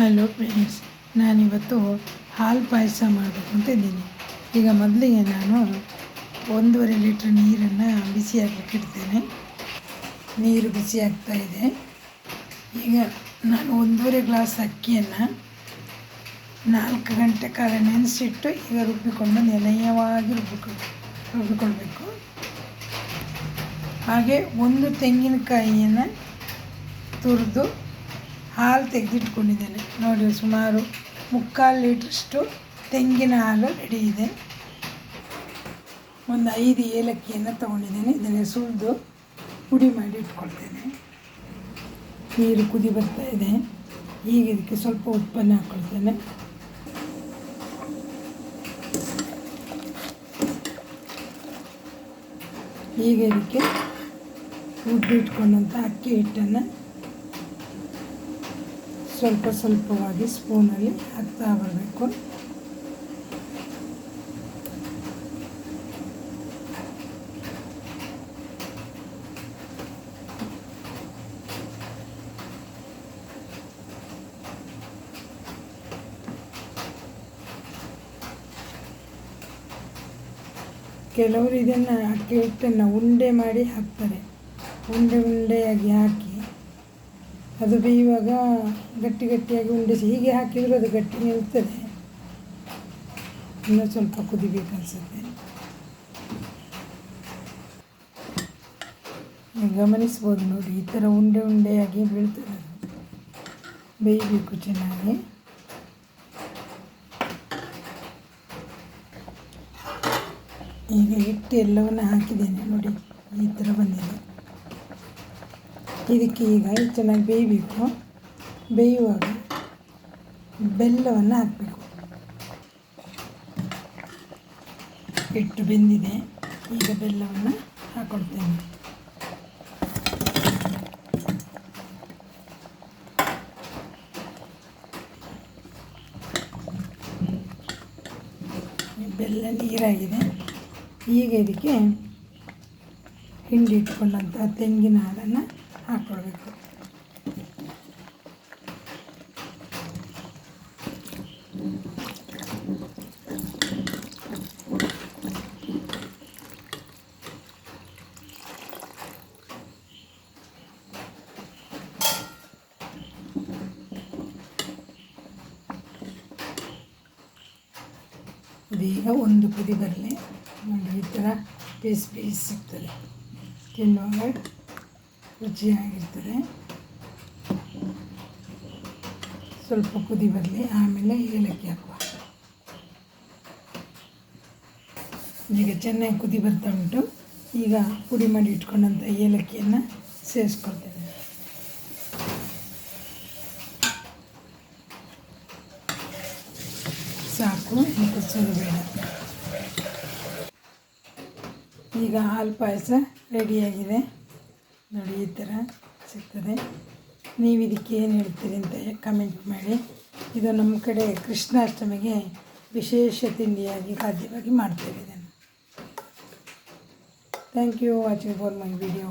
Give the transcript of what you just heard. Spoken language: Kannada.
ಹಲೋ ಫ್ರೆಂಡ್ಸ್ ನಾನಿವತ್ತು ಹಾಲು ಪಾಯಸ ಮಾಡಬೇಕು ಅಂತ ಇದ್ದೀನಿ. ಈಗ ಮೊದಲಿಗೆ ನಾನು ಒಂದೂವರೆ ಲೀಟ್ರ್ ನೀರನ್ನು ಬಿಸಿ ಹಾಕ್ಲಿಕ್ಕೆ ನೀರು ಬಿಸಿ ಆಗ್ತಾ ಇದೆ. ಈಗ ನಾನು ಒಂದೂವರೆ ಗ್ಲಾಸ್ ಅಕ್ಕಿಯನ್ನು ನಾಲ್ಕು ಗಂಟೆ ಕಾಲ ನೆನೆಸಿಟ್ಟು ಈಗ ರುಬ್ಬಿಕೊಂಡು ನೆನೆಯವಾಗಿ ರುಬ್ಬಿಕೊಂಡು ರುಬ್ಬಿಕೊಳ್ಬೇಕು. ಹಾಗೆ ಒಂದು ತೆಂಗಿನಕಾಯಿಯನ್ನು ತುರಿದು ಹಾಲು ತೆಗೆದಿಟ್ಕೊಂಡಿದ್ದೇನೆ. ನೋಡಿ, ಸುಮಾರು ಮುಕ್ಕಾಲು ಲೀಟ್ರಷ್ಟು ತೆಂಗಿನ ಹಾಲು ರೆಡಿ ಇದೆ. ಒಂದು ಐದು ಏಲಕ್ಕಿಯನ್ನು ತೊಗೊಂಡಿದ್ದೇನೆ. ಇದನ್ನು ಸುಲಿದು ಪುಡಿ ಮಾಡಿ ಇಟ್ಕೊಳ್ತೇನೆ. ನೀರು ಕುದಿ ಬರ್ತಾ ಇದೆ. ಈಗ ಇದಕ್ಕೆ ಸ್ವಲ್ಪ ಉತ್ಪನ್ನ ಹಾಕ್ಕೊಳ್ತೇನೆ ಈಗ ಇದಕ್ಕೆ ರುಬ್ಬಿಟ್ಕೊಂಡಂಥ ಅಕ್ಕಿ ಹಿಟ್ಟನ್ನು ಸ್ವಲ್ಪ ಸ್ವಲ್ಪವಾಗಿ ಸ್ಪೂನಲ್ಲಿ ಹಾಕ್ತಾ ಬರಬೇಕು ಕೆಲವರು ಇದನ್ನು ಅಕ್ಕಿ ಹಿಟ್ಟನ್ನು ಉಂಡೆ ಮಾಡಿ ಹಾಕ್ತಾರೆ. ಉಂಡೆ ಉಂಡೆಯಾಗಿ ಹಾಕಿ ಅದು ಬೇಯುವಾಗ ಗಟ್ಟಿ ಗಟ್ಟಿಯಾಗಿ ಉಂಡಿಸಿ, ಹೀಗೆ ಹಾಕಿದರೂ ಅದು ಗಟ್ಟಿ ನಿಲ್ತದೆ. ಇನ್ನೂ ಸ್ವಲ್ಪ ಕುದಿಬೇಕು ಅನಿಸುತ್ತೆ. ಗಮನಿಸ್ಬೋದು ನೋಡಿ, ಈ ಥರ ಉಂಡೆ ಉಂಡೆಯಾಗಿ ಬೀಳ್ತದೆ ಬೇಯಬೇಕು ಚೆನ್ನಾಗಿ. ಈಗ ಹಿಟ್ಟು ಎಲ್ಲವನ್ನು ಹಾಕಿದ್ದೇನೆ ನೋಡಿ, ಈ ಥರ ಬಂದಿದೆ. ಇದಕ್ಕೆ ಈಗ ಚೆನ್ನಾಗಿ ಬೇಯಬೇಕು ಬೇಯುವಾಗ ಬೆಲ್ಲವನ್ನು ಹಾಕಬೇಕು. ಹಿಟ್ಟು ಬೆಂದಿದೆ, ಈಗ ಬೆಲ್ಲವನ್ನು ಹಾಕೊಳ್ತೇನೆ. ಬೆಲ್ಲ ನೀರಾಗಿದೆ. ಈಗ ಇದಕ್ಕೆ ಹಿಂಡಿ ಇಟ್ಕೊಂಡಂತಹ ತೆಂಗಿನ ಹಾಲನ್ನು ಹಾಕ್ಕೊಳ್ಬೇಕು ಬೇಗ ಒಂದು ಕುದಿ ಬರಲಿ. ನೋಡಿ ಈ ಥರ ಪೀಸ್ ಪೀಸ್ ಸಿಗ್ತದೆ. ತಿನ್ನುವಾಗ ರುಚಿಯಾಗಿರ್ತದೆ. ಸ್ವಲ್ಪ ಕುದಿ ಬರಲಿ, ಆಮೇಲೆ ಏಲಕ್ಕಿ ಹಾಕುವ. ಈಗ ಚೆನ್ನಾಗಿ ಕುದಿ ಬರ್ತಾ ಉಂಟು. ಈಗ ಪುಡಿ ಮಾಡಿ ಇಟ್ಕೊಂಡಂಥ ಏಲಕ್ಕಿಯನ್ನು ಸೇರಿಸ್ಕೊಳ್ತೇನೆ. ಸಾಕು ಕುದಿಸೋದು ಬೇಡ. ಈಗ ಹಾಲು ಪಾಯಸ ರೆಡಿಯಾಗಿದೆ ನೋಡಿ ಈ ಥರ ಸಿಗ್ತದೆ. ನೀವು ಇದಕ್ಕೆ ಏನು ಹೇಳ್ತೀರಿ ಅಂತ ಕಮೆಂಟ್ ಮಾಡಿ. ಇದು ನಮ್ಮ ಕಡೆ ಕೃಷ್ಣಾಷ್ಟಮಿಗೆ ವಿಶೇಷ ತಿಂಡಿಯಾಗಿ ಖಾದ್ಯವಾಗಿ ಮಾಡ್ತೇವೆ ಇದನ್ನು. Thank you watching for my video